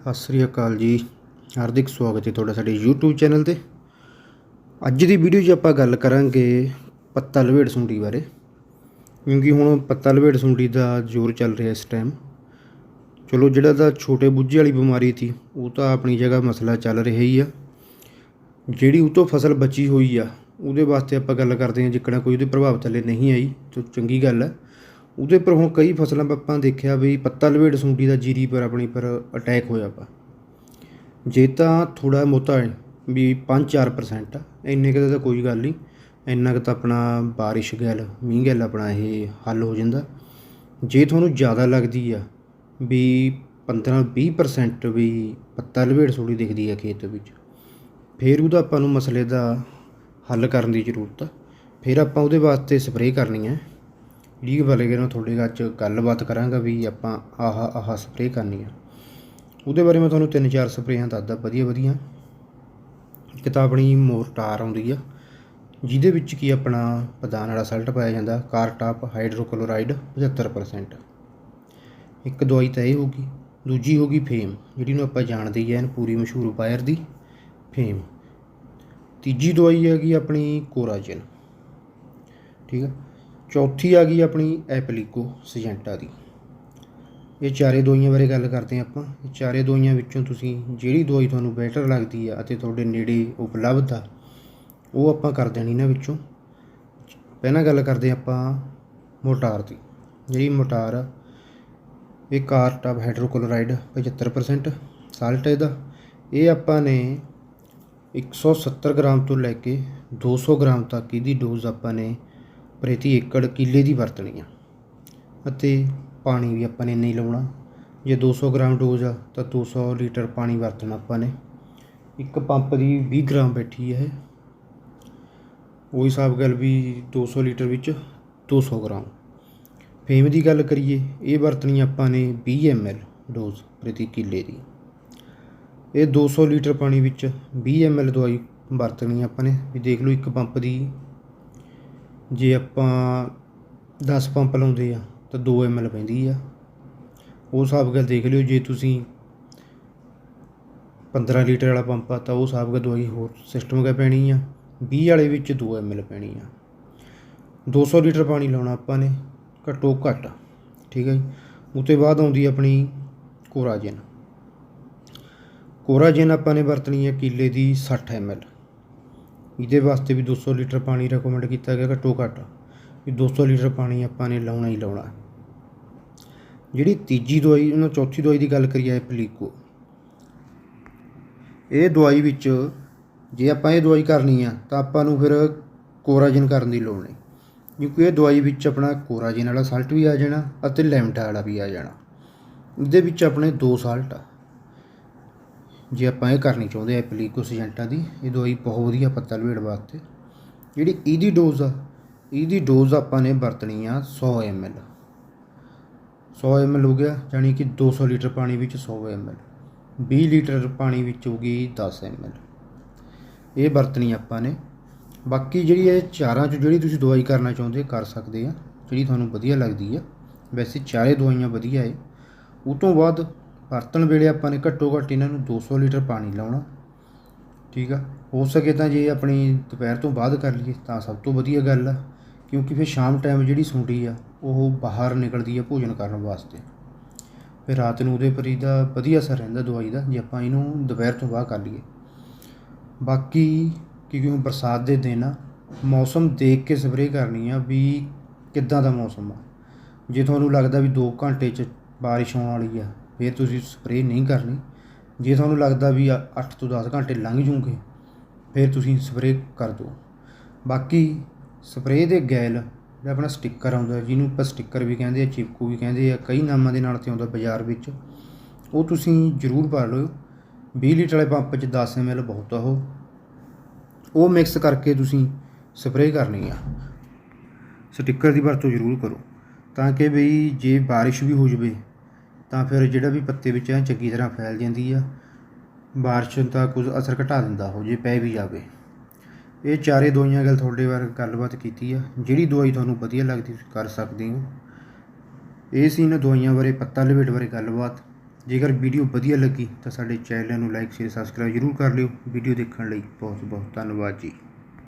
ਸਤਿ ਸ੍ਰੀ ਅਕਾਲ ਜੀ। ਹਾਰਦਿਕ ਸਵਾਗਤ ਹੈ ਤੁਹਾਡਾ ਸਾਡੇ YouTube ਚੈਨਲ ਤੇ। ਅੱਜ ਦੀ ਵੀਡੀਓ 'ਚ ਆਪਾਂ ਗੱਲ ਕਰਾਂਗੇ ਪੱਤਾ ਲਵੇੜ ਸੁੰਡੀ ਬਾਰੇ। ਕਿਉਂਕਿ ਹੁਣ ਪੱਤਾ ਲਵੇੜ ਸੁੰਡੀ ਦਾ ਜ਼ੋਰ ਚੱਲ ਰਿਹਾ ਇਸ ਟਾਈਮ ਚਲੋ ਜਿਹੜਾ ਤਾਂ ਛੋਟੇ ਬੁੱਝੇ ਵਾਲੀ ਬਿਮਾਰੀ ਸੀ, ਉਹ ਤਾਂ ਆਪਣੀ ਜਗ੍ਹਾ ਮਸਲਾ ਚੱਲ ਰਿਹਾ ਹੀ ਆ। ਜਿਹੜੀ ਉਹ ਤੋਂ ਫਸਲ ਬਚੀ ਹੋਈ ਆ, ਉਹਦੇ ਵਾਸਤੇ ਆਪਾਂ ਗੱਲ ਕਰਦੇ ਹਾਂ, ਜਿੱਕਣਾ ਕੋਈ ਉਹਦੇ ਪ੍ਰਭਾਵ ਥੱਲੇ ਨਹੀਂ ਆਈ, ਤਾਂ ਚੰਗੀ ਗੱਲ ਹੈ ਉਹਦੇ ਪਰ ਹੁਣ ਕਈ ਫਸਲਾਂ ਆਪਾਂ ਦੇਖਿਆ ਵੀ ਪੱਤਾ ਲਵੇੜ ਸੁੰਡੀ ਦਾ ਜੀਰੀ ਪਰ ਆਪਣੀ ਪਰ ਅਟੈਕ ਹੋਇਆ ਵਾ। ਜੇ ਤਾਂ ਥੋੜਾ ਮੋਤਾ ਵੀ 5-4% ਆ, ਇੰਨੇ ਕੁ ਤਾਂ ਕੋਈ ਗੱਲ ਨਹੀਂ। ਇੰਨਾ ਕੁ ਤਾਂ ਆਪਣਾ ਬਾਰਿਸ਼ ਗੈਲ, ਮੀਂਹ ਗੈਲ ਆਪਣਾ ਇਹ ਹੱਲ ਹੋ ਜਾਂਦਾ। ਜੇ ਤੁਹਾਨੂੰ ਜ਼ਿਆਦਾ ਲੱਗਦੀ ਆ ਵੀ 15-20% ਵੀ ਪੱਤਾ ਲਵੇੜ ਸੁੰਡੀ ਦਿਖਦੀ ਆ ਖੇਤ ਵਿੱਚ, ਫਿਰ ਉਹਦਾ ਆਪਾਂ ਨੂੰ ਮਸਲੇ ਦਾ ਹੱਲ ਕਰਨ ਦੀ ਜ਼ਰੂਰਤ ਆ। ਫਿਰ ਆਪਾਂ ਉਹਦੇ ਵਾਸਤੇ ਸਪਰੇਅ ਕਰਨੀ ਹੈ ਲੀਗ ਵਾਲੇ ਨਾਲ ਤੁਹਾਡੇ ਨਾਲ ਅੱਜ ਗੱਲਬਾਤ ਕਰਾਂਗਾ ਵੀ ਆਪਾਂ ਆਹ ਆਹ ਸਪਰੇਅ ਕਰਨੀ ਆ। ਉਹਦੇ ਬਾਰੇ ਮੈਂ ਤੁਹਾਨੂੰ ਤਿੰਨ ਚਾਰ ਸਪਰੇਆਂ ਦੱਸਦਾ, ਵਧੀਆ ਵਧੀਆ। ਇੱਕ ਤਾਂ ਆਪਣੀ ਮੋਰਟਾਰ ਆਉਂਦੀ ਆ, ਜਿਹਦੇ ਵਿੱਚ ਕੀ ਆਪਣਾ ਪ੍ਰਧਾਨ ਵਾਲਾ ਸਲਟ ਪਾਇਆ ਜਾਂਦਾ ਕਾਰਟਾਪ ਹਾਈਡਰੋਕਲੋਰਾਈਡ 75% ਇੱਕ ਦਵਾਈ ਤਾਂ ਇਹ ਹੋਗੀ ਦੂਜੀ ਹੋਗੀ ਫੇਮ, ਜਿਹੜੀ ਨੂੰ ਆਪਾਂ ਜਾਣਦੇ ਹੀ ਐਨ ਪੂਰੀ ਮਸ਼ਹੂਰ ਬਾਇਰ ਦੀ, ਫੇਮ। ਤੀਜੀ ਦਵਾਈ ਹੈਗੀ ਆਪਣੀ ਕੋਰਾਜਨ, ਠੀਕ ਆ? ਚੌਥੀ ਆ ਗਈ ਆਪਣੀ ਐਪਲੀਕੋ ਸਜੈਂਟਾ ਦੀ। ਇਹ ਚਾਰੇ ਦਵਾਈਆਂ ਬਾਰੇ ਗੱਲ ਕਰਦੇ ਹਾਂ ਆਪਾਂ। ਇਹ ਚਾਰੇ ਦਵਾਈਆਂ ਵਿੱਚੋਂ ਤੁਸੀਂ ਜਿਹੜੀ ਦਵਾਈ ਤੁਹਾਨੂੰ ਬੈਟਰ ਲੱਗਦੀ ਆ ਅਤੇ ਤੁਹਾਡੇ ਨੇੜੇ ਉਪਲਬਧ ਆ, ਉਹ ਆਪਾਂ ਕਰ ਦੇਣੀ ਇਹਨਾਂ ਵਿੱਚੋਂ। ਪਹਿਲਾਂ ਗੱਲ ਕਰਦੇ ਹਾਂ ਆਪਾਂ ਮੋਟਾਰ ਦੀ। ਜਿਹੜੀ ਮੋਟਾਰ ਆ, ਇਹ ਕਾਰਟਾਪ ਹਾਈਡਰੋਕਲੋਰਾਈਡ 75% ਸਾਲਟ ਇਹਦਾ। ਇਹ ਆਪਾਂ ਨੇ 170 ਗ੍ਰਾਮ ਤੋਂ ਲੈ ਕੇ 200 ਗ੍ਰਾਮ ਤੱਕ ਇਹਦੀ ਡੋਜ਼ ਆਪਾਂ ਨੇ ਪ੍ਰਤੀ ਏਕੜ ਕਿੱਲੇ ਦੀ ਵਰਤਣੀ ਆ। ਅਤੇ ਪਾਣੀ ਵੀ ਆਪਾਂ ਨੇ ਨਹੀਂ ਲਾਉਣਾ। ਜੇ 200 ਗ੍ਰਾਮ ਡੋਜ਼ ਆ, ਤਾਂ 200 ਲੀਟਰ ਪਾਣੀ ਵਰਤਣਾ ਆਪਾਂ ਨੇ। ਇੱਕ ਪੰਪ ਦੀ 20 ਗ੍ਰਾਮ ਬੈਠੀ ਹੈ ਉਹੀ ਹਿਸਾਬ ਗੱਲ ਵੀ 200 ਲੀਟਰ ਵਿੱਚ 200 ਗ੍ਰਾਮ। ਫੇਮ ਦੀ ਗੱਲ ਕਰੀਏ, ਇਹ ਵਰਤਣੀ ਆਪਾਂ ਨੇ 20 ml ਡੋਜ਼ ਪ੍ਰਤੀ ਕਿੱਲੇ ਦੀ। ਇਹ 200 ਲੀਟਰ ਪਾਣੀ ਵਿੱਚ 20 ml ਦਵਾਈ ਵਰਤਣੀ ਆਪਾਂ ਨੇ। ਵੀ ਦੇਖ ਲਓ ਇੱਕ ਪੰਪ ਦੀ ਜੇ ਆਪਾਂ 10 ਪੰਪ ਲਾਉਂਦੇ ਆ, ਤਾਂ 2 ml ਪੈਂਦੀ ਆ। ਉਹ ਹਿਸਾਬ ਗੱਲ ਦੇਖ ਲਿਓ, ਜੇ ਤੁਸੀਂ 15 ਲੀਟਰ ਵਾਲਾ ਪੰਪ ਆ, ਤਾਂ ਉਹ ਹਿਸਾਬ ਗੱਲ ਦਵਾਈ ਹੋਰ ਸਿਸਟਮ ਕਾ ਪੈਣੀ ਆ। 20 ਵਾਲੇ ਵਿੱਚ 2 ml ਪੈਣੀ ਆ। 200 ਲੀਟਰ ਪਾਣੀ ਲਾਉਣਾ ਆਪਾਂ ਨੇ, ਘੱਟੋ ਘੱਟ, ਠੀਕ ਹੈ ਜੀ। ਉਹ ਤੋਂ ਬਾਅਦ ਆਉਂਦੀ ਆਪਣੀ ਕੋਰਾਜਨ। ਕੋਰਾਜਨ ਆਪਾਂ ਨੇ ਵਰਤਣੀ ਹੈ ਕਿੱਲੇ ਦੀ 60 ml ਇਹਦੇ ਵਾਸਤੇ ਵੀ 200 ਲੀਟਰ ਪਾਣੀ ਰეკਮੈਂਡ ਕੀਤਾ ਗਿਆ ਘੱਟੋ ਘੱਟ ਵੀ 200 ਲੀਟਰ ਪਾਣੀ ਆਪਾਂ ਨੇ ਲਾਉਣਾ ਹੀ ਲਾਉਣਾ। ਜਿਹੜੀ ਤੀਜੀ ਦਵਾਈ, ਉਹਨਾਂ ਚੌਥੀ ਦਵਾਈ ਦੀ ਗੱਲ ਕਰੀਏ ਪਲੀਕੋ। ਇਹ ਦਵਾਈ ਵਿੱਚ ਜੇ ਆਪਾਂ ਇਹ ਦਵਾਈ ਕਰਨੀ ਆ, ਤਾਂ ਆਪਾਂ ਨੂੰ ਫਿਰ ਕੋਰਾਜਨ ਕਰਨ ਦੀ ਲੋੜ ਨਹੀਂ। ਕਿਉਂਕਿ ਇਹ ਦਵਾਈ ਵਿੱਚ ਆਪਣਾ ਕੋਰਾਜਨ ਵਾਲਾ ਸਾਲਟ ਵੀ ਆ ਜਾਣਾ ਅਤੇ ਲੈਮਟਾ ਵਾਲਾ ਵੀ ਆ ਜਾਣਾ। ਇਹਦੇ ਵਿੱਚ ਆਪਣੇ ਦੋ ਸਾਲਟ ਆ। ਜੇ ਆਪਾਂ ਇਹ ਕਰਨੀ ਚਾਹੁੰਦੇ ਆ ਐਪਲੀਕੋਸੀਜੈਂਟਾਂ ਦੀ, ਇਹ ਦਵਾਈ ਬਹੁਤ ਵਧੀਆ ਪੱਤਾ ਲਵੇੜ ਵਾਸਤੇ। ਜਿਹੜੀ ਇਹਦੀ ਡੋਜ਼ ਆ, ਇਹਦੀ ਡੋਜ਼ ਆਪਾਂ ਨੇ ਵਰਤਣੀ ਆ 100 ml 100 ml ਹੋ ਗਿਆ ਯਾਨੀ ਕਿ 200 ਲੀਟਰ ਪਾਣੀ ਵਿੱਚ 100 ml 20 ਲੀਟਰ ਪਾਣੀ ਵਿੱਚ ਹੋਗੀ 10 ml ਇਹ ਵਰਤਣੀ ਆਪਾਂ ਨੇ। ਬਾਕੀ ਜਿਹੜੀ ਇਹ ਚਾਰਾਂ ਚੋਂ ਜਿਹੜੀ ਤੁਸੀਂ ਦਵਾਈ ਕਰਨਾ ਚਾਹੁੰਦੇ, ਕਰ ਸਕਦੇ ਆ। ਜਿਹੜੀ ਤੁਹਾਨੂੰ ਵਧੀਆ ਲੱਗਦੀ ਆ। ਵੈਸੇ ਚਾਰੇ ਦਵਾਈਆਂ ਵਧੀਆ ਏ। ਉਹ ਤੋਂ ਬਾਅਦ ਵਰਤਣ ਵੇਲੇ ਆਪਾਂ ਨੇ ਘੱਟੋ ਘੱਟ ਇਹਨਾਂ ਨੂੰ 200 ਲੀਟਰ ਪਾਣੀ ਲਾਉਣਾ। ਠੀਕ ਆ? ਹੋ ਸਕੇ ਤਾਂ ਜੇ ਆਪਣੀ ਦੁਪਹਿਰ ਤੋਂ ਬਾਅਦ ਕਰ ਲਈਏ, ਤਾਂ ਸਭ ਤੋਂ ਵਧੀਆ ਗੱਲ ਆ, ਕਿਉਂਕਿ ਫਿਰ ਸ਼ਾਮ ਟਾਈਮ ਜਿਹੜੀ ਸੁੰਡੀ ਆ, ਉਹ ਬਾਹਰ ਨਿਕਲਦੀ ਆ ਭੋਜਨ ਕਰਨ ਵਾਸਤੇ। ਫਿਰ ਰਾਤ ਨੂੰ ਉਹਦੇ ਪਰ ਇਹਦਾ ਵਧੀਆ ਅਸਰ ਰਹਿੰਦਾ ਦਵਾਈ ਦਾ, ਜੇ ਆਪਾਂ ਇਹਨੂੰ ਦੁਪਹਿਰ ਤੋਂ ਬਾਅਦ ਕਰ ਲਈਏ। ਬਾਕੀ ਕਿਉਂਕਿ ਹੁਣ ਬਰਸਾਤ ਦੇ ਦਿਨ ਆ, ਮੌਸਮ ਦੇਖ ਕੇ ਸਪਰੇਅ ਕਰਨੀ ਆ ਵੀ ਕਿੱਦਾਂ ਦਾ ਮੌਸਮ ਆ। ਜੇ ਤੁਹਾਨੂੰ ਲੱਗਦਾ ਵੀ 2 ਘੰਟੇ 'ਚ ਬਾਰਿਸ਼ ਆਉਣ ਵਾਲੀ ਆ ਫਿਰ ਤੁਸੀਂ ਸਪਰੇਅ ਨਹੀਂ ਕਰਨੀ। ਜੇ ਤੁਹਾਨੂੰ ਲੱਗਦਾ ਵੀ 8 ਤੋਂ 10 ਘੰਟੇ ਲੰਘ ਜੂਗੇ, ਫਿਰ ਤੁਸੀਂ ਸਪਰੇਅ ਕਰ ਦਿਓ। ਬਾਕੀ ਸਪਰੇਅ ਦੇ ਗੈਲ ਜਿਹੜਾ ਆਪਣਾ ਸਟicker ਆਉਂਦਾ, ਜਿਹਨੂੰ ਆਪਾਂ ਸਟicker ਵੀ ਕਹਿੰਦੇ ਆ, ਚਿਪਕੂ ਵੀ ਕਹਿੰਦੇ ਆ, ਕਈ ਨਾਮਾਂ ਦੇ ਨਾਲ ਤੇ ਆਉਂਦਾ ਬਾਜ਼ਾਰ ਵਿੱਚ। ਉਹ ਤੁਸੀਂ ਜ਼ਰੂਰ ਭਰ ਲਓ। 20 ਲੀਟਰ ਵਾਲੇ ਪੰਪ 'ਚ 10 ml ਬਹੁਤ ਆ ਉਹ। ਉਹ ਮਿਕਸ ਕਰਕੇ ਤੁਸੀਂ ਸਪਰੇਅ ਕਰਨੀ ਆ। ਸਟicker ਦੀ ਵਰਤੋਂ ਜ਼ਰੂਰ ਕਰੋ। ਤਾਂ ਕਿ ਬਈ ਜੇ ਬਾਰਿਸ਼ ਵੀ ਹੋ ਜਵੇ ਤਾਂ ਫਿਰ ਜਿਹੜਾ ਵੀ ਪੱਤੇ ਵਿੱਚ ਹੈ ਚੰਗੀ ਤਰ੍ਹਾਂ ਫੈਲ ਜਾਂਦੀ ਆ, ਬਾਰਿਸ਼ ਦਾ ਕੁਝ ਅਸਰ ਘਟਾ ਦਿੰਦਾ ਹੋ ਜੇ ਪੈ ਵੀ ਜਾਵੇ। ਇਹ ਚਾਰੇ ਦਵਾਈਆਂ ਗੱਲ ਤੁਹਾਡੇ ਬਾਰੇ ਗੱਲਬਾਤ ਕੀਤੀ ਆ। ਜਿਹੜੀ ਦਵਾਈ ਤੁਹਾਨੂੰ ਵਧੀਆ ਲੱਗਦੀ ਤੁਸੀਂ ਕਰ ਸਕਦੇ ਹੋ। ਇਹ ਸੀ ਇਹਨਾਂ ਦਵਾਈਆਂ ਬਾਰੇ ਪੱਤਾ ਲਪੇਟ ਬਾਰੇ ਗੱਲਬਾਤ। ਜੇਕਰ ਵੀਡੀਓ ਵਧੀਆ ਲੱਗੀ ਤਾਂ ਸਾਡੇ ਚੈਨਲ ਨੂੰ ਲਾਈਕ, ਸ਼ੇਅਰ, ਸਬਸਕ੍ਰਾਈਬ ਜ਼ਰੂਰ ਕਰ ਲਿਓ। ਵੀਡੀਓ ਦੇਖਣ ਲਈ ਬਹੁਤ ਬਹੁਤ ਧੰਨਵਾਦ ਜੀ।